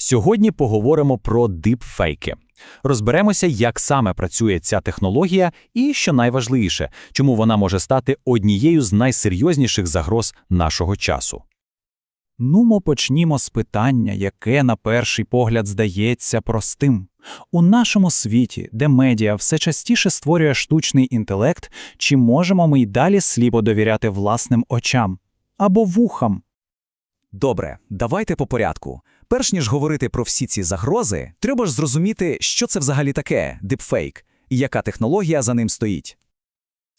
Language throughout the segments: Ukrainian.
Сьогодні поговоримо про дипфейки. Розберемося, як саме працює ця технологія і, що найважливіше, чому вона може стати однією з найсерйозніших загроз нашого часу. Ну, ми почнімо з питання, яке на перший погляд здається простим. У нашому світі, де медіа все частіше створює штучний інтелект, чи можемо ми й далі сліпо довіряти власним очам або вухам? Добре, давайте по порядку. Перш ніж говорити про всі ці загрози, треба ж зрозуміти, що це взагалі таке дипфейк і яка технологія за ним стоїть.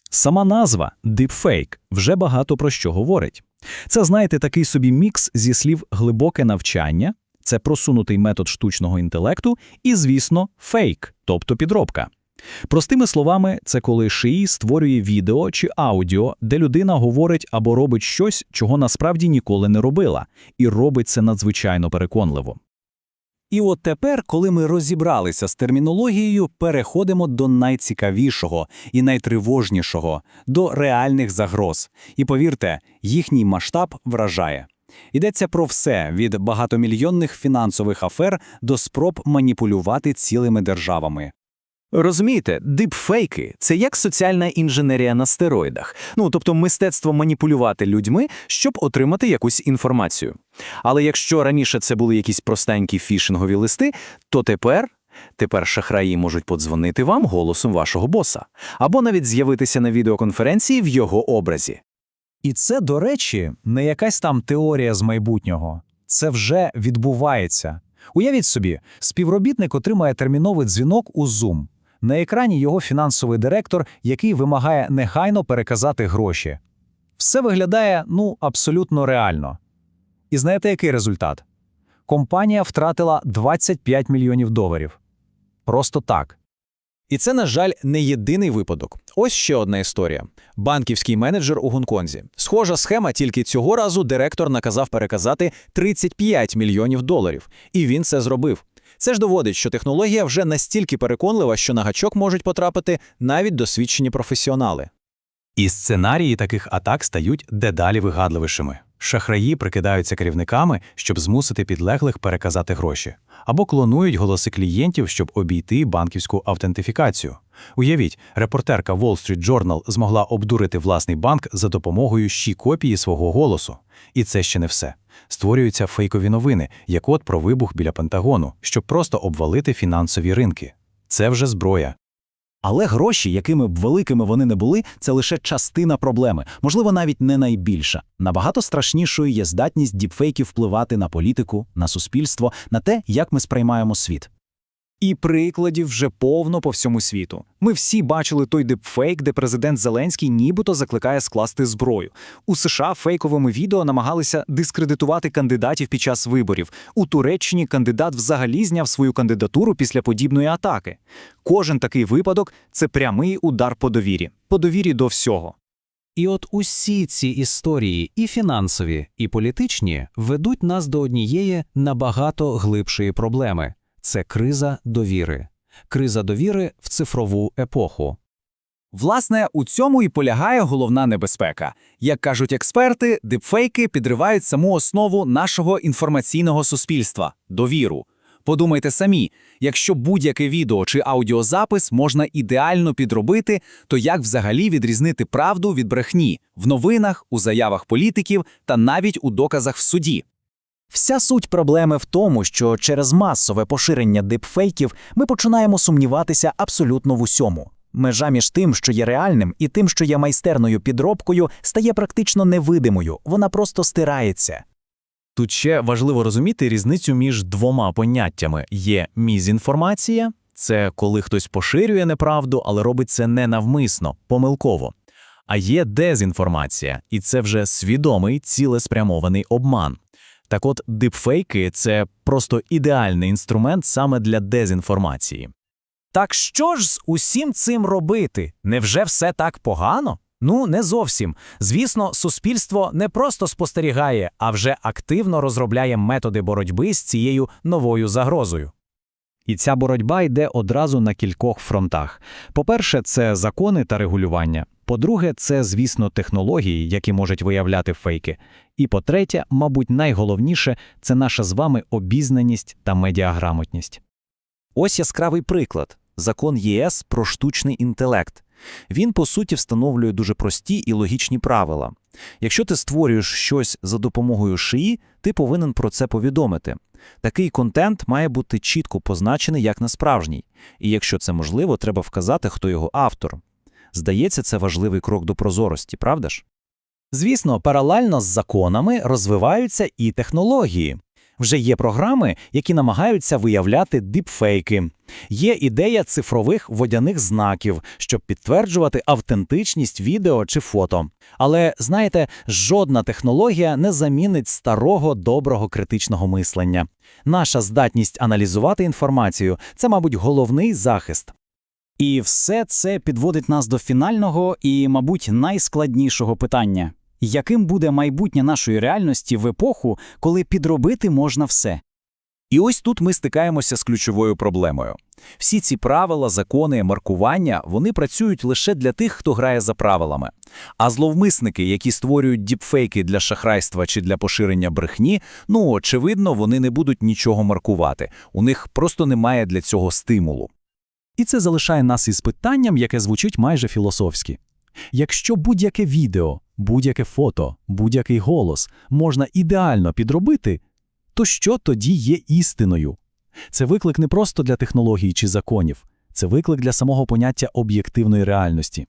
Сама назва дипфейк вже багато про що говорить. Це, знаєте, такий собі мікс зі слів глибоке навчання, це просунутий метод штучного інтелекту, і, звісно, фейк, тобто підробка. Простими словами, це коли шиї створює відео чи аудіо, де людина говорить або робить щось, чого насправді ніколи не робила, і робить це надзвичайно переконливо. І от тепер, коли ми розібралися з термінологією, переходимо до найцікавішого і найтривожнішого до реальних загроз. І повірте, їхній масштаб вражає. Йдеться про все від багатомільйонних фінансових афер до спроб маніпулювати цілими державами. Розумієте, дипфейки це як соціальна інженерія на стероїдах. Ну тобто мистецтво маніпулювати людьми, щоб отримати якусь інформацію. Але якщо раніше це були якісь простенькі фішингові листи, то тепер. Тепер шахраї можуть подзвонити вам голосом вашого боса, або навіть з'явитися на відеоконференції в його образі. І це, до речі, не якась там теорія з майбутнього. Це вже відбувається. Уявіть собі, співробітник отримає терміновий дзвінок у Zoom. На екрані його фінансовий директор, який вимагає негайно переказати гроші. Все виглядає, ну, абсолютно реально. І знаєте, який результат? Компанія втратила 25 мільйонів доларів. Просто так. І це, на жаль, не єдиний випадок. Ось ще одна історія. Банківський менеджер у Гонконзі. Схожа схема, тільки цього разу директор наказав переказати 35 мільйонів доларів. І він це зробив. Це ж доводить, що технологія вже настільки переконлива, що на гачок можуть потрапити навіть досвідчені професіонали. І сценарії таких атак стають дедалі вигадливішими. Шахраї прикидаються керівниками, щоб змусити підлеглих переказати гроші, або клонують голоси клієнтів, щоб обійти банківську автентифікацію. Уявіть, репортерка Wall Street Journal змогла обдурити власний банк за допомогою ще копії свого голосу. І це ще не все. Створюються фейкові новини, як от про вибух біля Пентагону, щоб просто обвалити фінансові ринки. Це вже зброя. Але гроші, якими б великими вони не були, це лише частина проблеми, можливо, навіть не найбільша. Набагато страшнішою є здатність діпфейків впливати на політику, на суспільство, на те, як ми сприймаємо світ. І прикладів вже повно по всьому світу. Ми всі бачили той дипфейк, де президент Зеленський нібито закликає скласти зброю. У США фейковими відео намагалися дискредитувати кандидатів під час виборів. У Туреччині кандидат взагалі зняв свою кандидатуру після подібної атаки. Кожен такий випадок це прямий удар по довірі, по довірі до всього. І от усі ці історії, і фінансові, і політичні, ведуть нас до однієї набагато глибшої проблеми це криза довіри, криза довіри в цифрову епоху. Власне, у цьому і полягає головна небезпека. Як кажуть експерти, дипфейки підривають саму основу нашого інформаційного суспільства довіру. Подумайте самі, якщо будь-яке відео чи аудіозапис можна ідеально підробити, то як взагалі відрізнити правду від брехні в новинах, у заявах політиків та навіть у доказах в суді? Вся суть проблеми в тому, що через масове поширення дипфейків ми починаємо сумніватися абсолютно в усьому. Межа між тим, що є реальним, і тим, що є майстерною підробкою, стає практично невидимою, вона просто стирається. Тут ще важливо розуміти різницю між двома поняттями: є мізінформація, це коли хтось поширює неправду, але робить це ненавмисно, помилково. А є дезінформація, і це вже свідомий цілеспрямований обман. Так от, дипфейки це просто ідеальний інструмент саме для дезінформації. Так що ж з усім цим робити? Невже все так погано? Ну, не зовсім. Звісно, суспільство не просто спостерігає, а вже активно розробляє методи боротьби з цією новою загрозою. І ця боротьба йде одразу на кількох фронтах. По-перше, це закони та регулювання. По-друге, це, звісно, технології, які можуть виявляти фейки. І по-третє, мабуть, найголовніше це наша з вами обізнаність та медіаграмотність. Ось яскравий приклад закон ЄС про штучний інтелект. Він, по суті, встановлює дуже прості і логічні правила. Якщо ти створюєш щось за допомогою шиї, ти повинен про це повідомити. Такий контент має бути чітко позначений як несправжній, і якщо це можливо, треба вказати, хто його автор. Здається, це важливий крок до прозорості, правда ж? Звісно, паралельно з законами розвиваються і технології. Вже є програми, які намагаються виявляти дипфейки. Є ідея цифрових водяних знаків, щоб підтверджувати автентичність відео чи фото. Але знаєте, жодна технологія не замінить старого доброго критичного мислення. Наша здатність аналізувати інформацію це, мабуть, головний захист. І все це підводить нас до фінального і, мабуть, найскладнішого питання: яким буде майбутнє нашої реальності в епоху, коли підробити можна все? І ось тут ми стикаємося з ключовою проблемою. Всі ці правила, закони, маркування, вони працюють лише для тих, хто грає за правилами. А зловмисники, які створюють діпфейки для шахрайства чи для поширення брехні, ну, очевидно, вони не будуть нічого маркувати. У них просто немає для цього стимулу. І це залишає нас із питанням, яке звучить майже філософськи. Якщо будь-яке відео, будь-яке фото, будь-який голос можна ідеально підробити, то що тоді є істиною? Це виклик не просто для технологій чи законів, це виклик для самого поняття об'єктивної реальності.